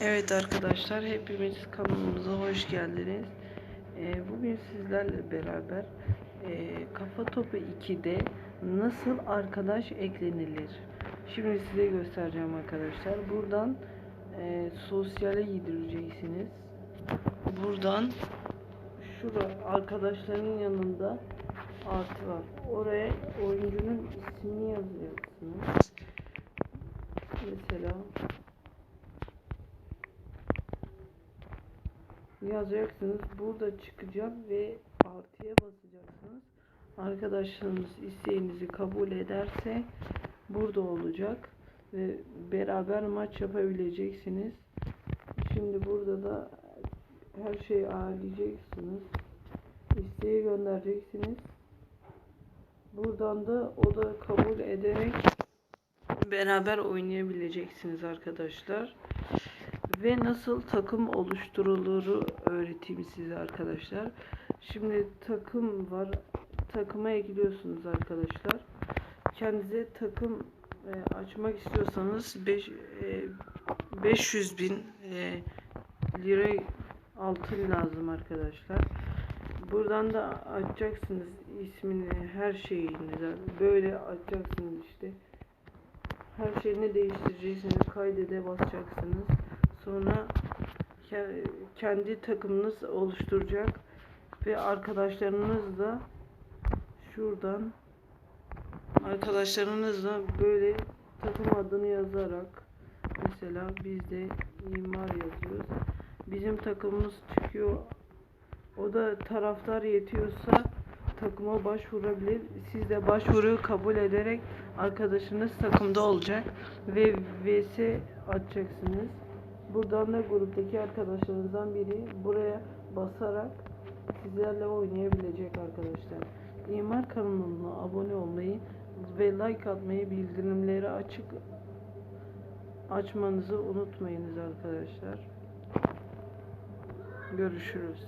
Evet arkadaşlar hepimiz kanalımıza hoş geldiniz. Ee, bugün sizlerle beraber e, Kafa Topu 2'de nasıl arkadaş eklenilir? Şimdi size göstereceğim arkadaşlar. Buradan e, sosyale gidireceksiniz. Buradan şura arkadaşların yanında artı var. Oraya oyuncunun ismini yazıyorsunuz. Mesela yazacaksınız. Burada çıkacak ve artıya basacaksınız. Arkadaşlarınız isteğinizi kabul ederse burada olacak ve beraber maç yapabileceksiniz. Şimdi burada da her şeyi ayarlayacaksınız. İsteği göndereceksiniz. Buradan da o da kabul ederek beraber oynayabileceksiniz arkadaşlar. Ve nasıl takım oluşturuluru öğreteyim size arkadaşlar. Şimdi takım var. Takıma ekliyorsunuz arkadaşlar. Kendinize takım e, açmak istiyorsanız 5 500 bin e, lira altın lazım arkadaşlar. Buradan da açacaksınız ismini, her şeyini böyle açacaksınız işte. Her şeyini değiştireceksiniz. Kaydede basacaksınız. Sonra ke- kendi takımınız oluşturacak ve arkadaşlarınız da şuradan arkadaşlarınızla böyle takım adını yazarak mesela biz de imar yazıyoruz. Bizim takımımız çıkıyor. O da taraftar yetiyorsa takıma başvurabilir. Siz de başvuruyu kabul ederek arkadaşınız takımda olacak ve vs atacaksınız. Buradan da gruptaki arkadaşlarınızdan biri buraya basarak sizlerle oynayabilecek arkadaşlar. İmar kanalına abone olmayı ve like atmayı bildirimleri açık açmanızı unutmayınız arkadaşlar. Görüşürüz.